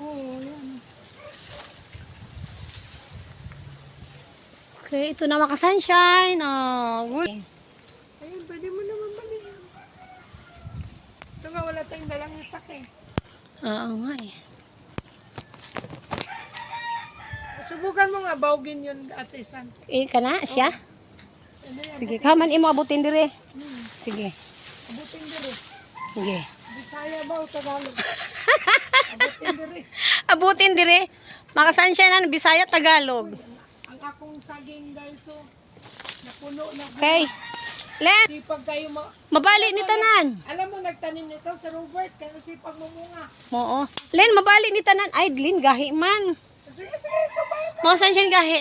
Oo, yan. Okay, ito na mga sunshine. Oh, good. Ayun, pwede mo naman balihan. Ito nga, wala tayong dalang itak eh. Oo nga eh. Subukan mo nga, bawgin yun, ate San. Eh, ka na siya? Ano? Sige, kaman imo abutin dire. Hmm, Sige. abutin diri. Sige. Bisaya ba o Tagalog? abutin diri. Abutin dire. Mga sunshine ano, Bisaya, Tagalog. Ang akong saging guys, so, napuno na. Okay. Len, Sipag kayo ma... mabali ni tanan. Alam mo, nagtanim nito sa Robert, kasi sipag mo munga. Oo. Len, mabali ni tanan. Ay, Lin, gahi man. Sige, sige, ito ba yun? Mga sunshine gahi.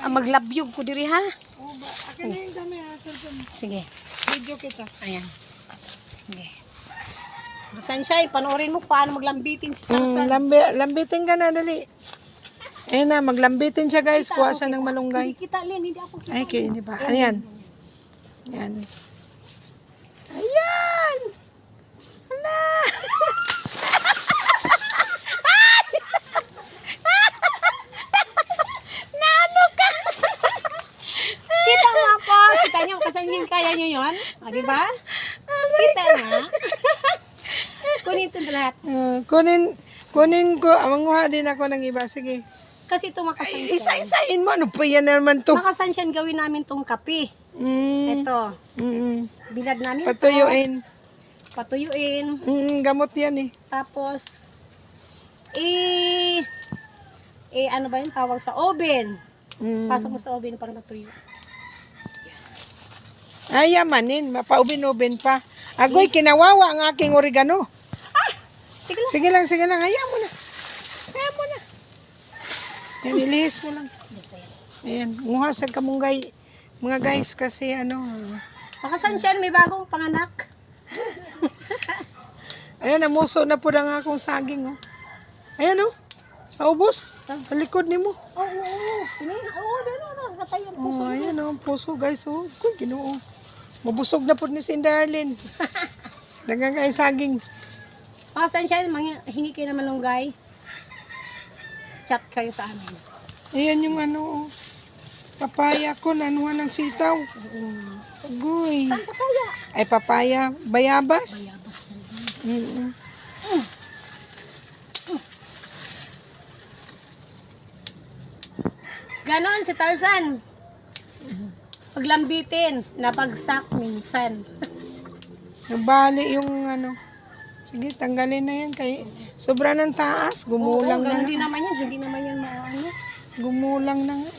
Ah, maglabyog ko diri ha. Oh, ba, akin na yung dami ha. Sige. Video kita. Ayan. Sige. Mga sunshine, panoorin mo paano maglambitin si Mm, Tarzan. lambi, lambitin ka na, dali. Ayun na, maglambitin siya guys, kuha siya ng malunggay. Hindi kita, Len, hindi ako kita. Ay, kaya hindi ba? Ayan. Ayan. Ayan! Hala! Nano ka? Kita mo ako. Kita niyo, kasanyin kaya niyo yun. O, di ba? Kita nga. Kunin ito lahat. Uh, kunin, kunin ko, ah, manguha din ako ng iba. Sige. Kasi ito makasansyan. isa-isain mo. Ano pa yan naman to? Makasansyan gawin namin tong kape. Mm, Ito. mm, Bilad namin patuyuin. ito. Patuyuin. Mm, gamot yan eh. Tapos, eh, eh, ano ba yung tawag sa oven? Mm. Pasok mo sa oven para matuyo. Ay, yamanin. Mapaubin-ubin pa. Agoy, kinawawa ang aking oregano. Sige lang. Sige lang, sige lang. Hayaan mo na. Hayaan mo na. Yan, ilihis mo lang. Ayan, muha sa kamunggay. Mga guys, kasi ano, Makasansyan, may bagong panganak. ayan, namuso na po ang akong saging, oh. Ayan, oh. Sa ubos. Sa likod ni mo. Oo, oo, oo. Ini, oo, doon, nakatayo ang puso. Oh, ayan, oh. Puso, guys, oh. Kuy, ginoo. Mabusog na po ni si Darlene. Dagang kay saging. Mga, hingi kayo ng malunggay. Chat kayo sa amin. Ayan yung ano. Papaya ko, nanuhan ng sitaw. Agoy. Saan pa kaya? Ay, papaya. Bayabas. Bayabas yan. Mm-mm. Ganon si Tarzan. Paglambitin, nabagsak minsan. Nabali yung ano. Sige, tanggalin na yan. Kay, sobra ng taas. Gumulang Oo, na din naman yan. Hindi naman yan maano. Gumulang na nga.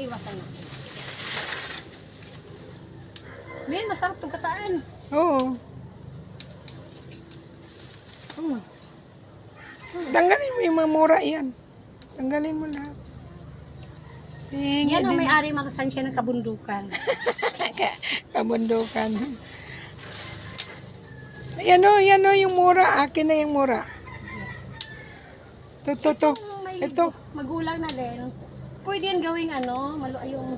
Iwasan natin. Lin, masarap itong kataan. Oo. Oo. Tanggalin mo yung mga mura yan. Tanggalin mo lahat. Sige, Yan ang may-ari makasansya ng kabundukan. Kabundukan. Yan o, yan o yung mura. Akin na yung mura. Ito, ito, ito. Ito. magulang na din, pwede yan gawing ano, malu yung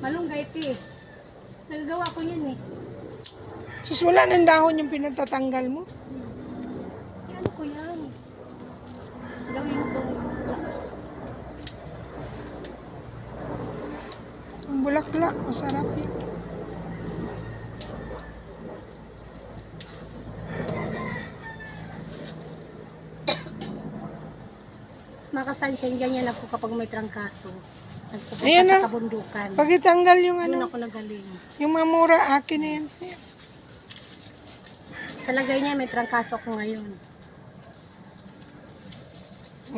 malunggay ti. Nagagawa ko yan eh. Sus, wala ng dahon yung pinatatanggal mo. Eh, ano ko yan? Gawin ko. Ang bulaklak, masarap yan. Makasansya ganyan ako kapag may trangkaso. Nagpupunta Ayan sa na. kabundukan. Pag itanggal yung Doon ano, ako nagaling. yung mga mura, akin na yan. Ayan. Sa lagay niya, may trangkaso ko ngayon.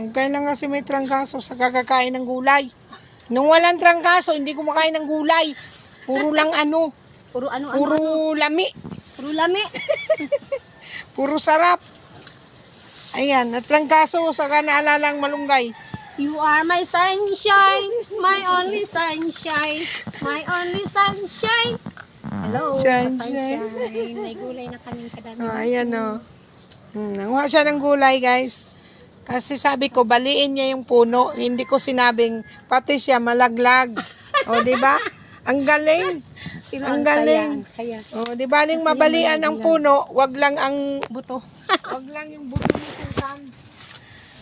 Ang kailan kasi may trangkaso sa kakakain ng gulay. Nung walang trangkaso, hindi kumakain ng gulay. Puro lang ano, Puro ano, ano, puro ano. lami, Puro lami. puro sarap. Ayan, natrangkaso sa kanaalang malunggay. You are my sunshine, my only sunshine, my only sunshine. Hello, Sunshine. sunshine. May gulay na kaming kadami. Oh, ayan o. Hmm, nanguha siya ng gulay, guys. Kasi sabi ko, baliin niya yung puno. Hindi ko sinabing, pati siya malaglag. O, di ba? Ang galing. Pero Ang ang, saya, galing. ang saya. Oh, di ba ning mabalian ang puno, wag lang ang Buto. Wag lang yung buto nito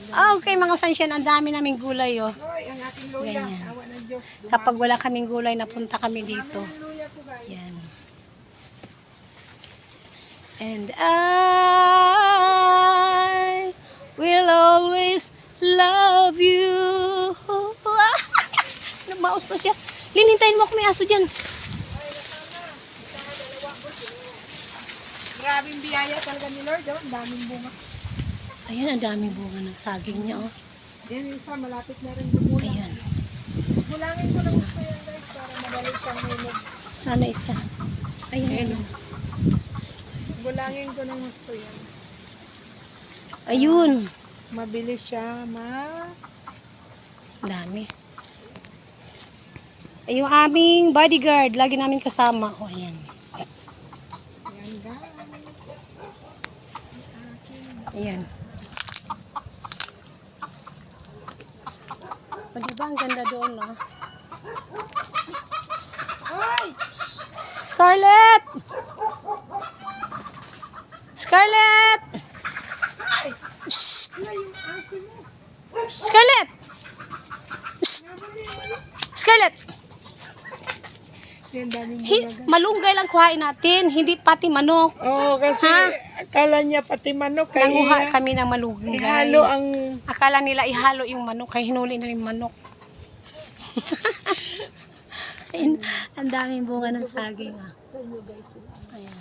Ah, okay mga sunshine, ang dami naming gulay oh. Hoy, ang ating luya, Ganyan. awa ng Diyos. Kapag wala kaming gulay, napunta kami dito. Ang luya ko guys. Yan. And I will always love you. Namaos na siya. Linintayin mo ako may aso dyan. Grabing biyaya talaga ni Lord, oh. Ang daming bunga. Ayan, ang daming bunga ng saging niya. Oh. Yan yung isa, malapit na rin gumulang. Ayan. Gulangin ko lang gusto yan guys, para madali siyang hulog. Sana isa. Ayan. Gulangin ko ng gusto yan. Ayun. Mabilis siya, ma... Dami. Ay, yung aming bodyguard, lagi namin kasama. O, ayan. Yan guys. Ayan. O, diba ang ganda doon, no? Hoy! Scarlett! Scarlett! Ay! Scarlett! Scarlett! Hi- malunggay lang kuhain natin, hindi pati manok. Oo, kasi Ha? Akala niya pati manok. Kaya Nanguha kami ng malunggay. ihalo ang... Akala nila ihalo yung manok, kaya hinuli na yung manok. Ayun, ang daming bunga ng saging. Ah. Sa inyo guys, Ayan.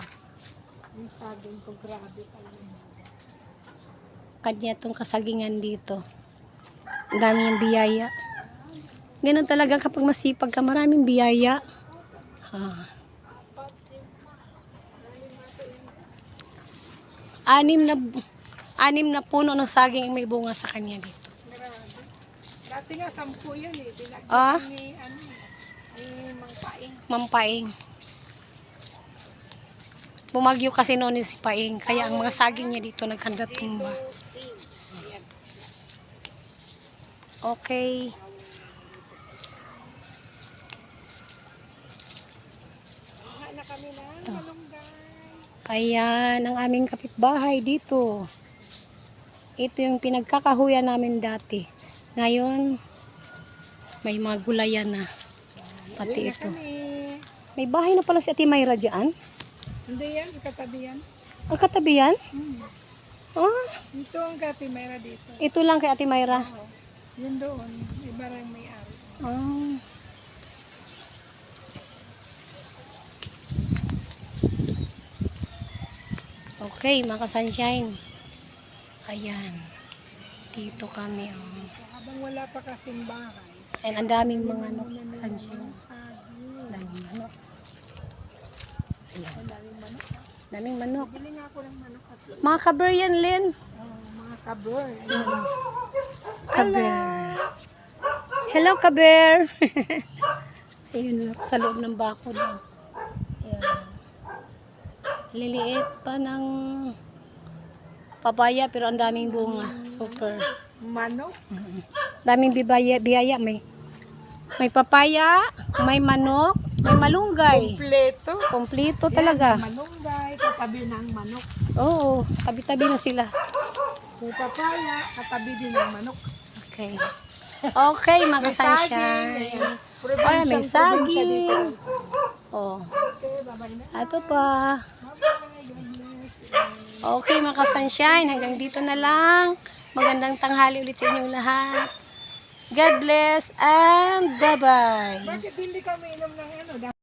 yung saging ko, grabe pala. Kanya tong kasagingan dito. Ang dami yung biyaya. Ganun talaga kapag masipag ka, maraming biyaya. Ha. Anim na anim na puno ng saging may bunga sa kanya dito. Dati nga, sampu yun eh. Binagyan Ah? ni, ano, ni Mang Paing. Mampaing. Bumagyo kasi noon si Paing, kaya ang mga saging niya dito nagkanda tumba. Okay. Na kami ng malunggay. Ayan, ang aming kapitbahay dito. Ito yung pinagkakahuyan namin dati. Ngayon, may mga gulayan na. Pati ito. May bahay na pala si Ate Mayra dyan. Hindi yan, ikatabi yan. Ang katabi yan? Hmm. Ah, Ito ang kati mayra dito. ito lang kay Ate Mayra. Yun doon, iba rin may-ari. Ah. Okay, mga sunshine. Ayan. Dito kami. Oh. Habang wala pa kasing bahay. And ang daming mga ano, sunshine. Sabi. Daming manok. Ang daming manok. Daming manok. Bili nga ako ng manok kasi. Mga kaber yan, Lynn. Oh, mga kabur. Kaber. Hello, kaber. Ayun, sa loob ng bako na. Ayan. Liliit pa ng papaya pero ang daming bunga. Super. Manok. Daming bibaya, biyaya. May, may papaya, may manok, may malunggay. Kompleto. Kompleto talaga. Malunggay, katabi ng manok. Oo, tabi-tabi na sila. May papaya, katabi din ng manok. Okay. Okay, mga sunshine. Oh, ayan, may saging. Oh, ato pa. Okay, mga sunshine, hanggang dito na lang. Magandang tanghali ulit sa inyong lahat. God bless and bye-bye. Bakit hindi kami inom ng ano?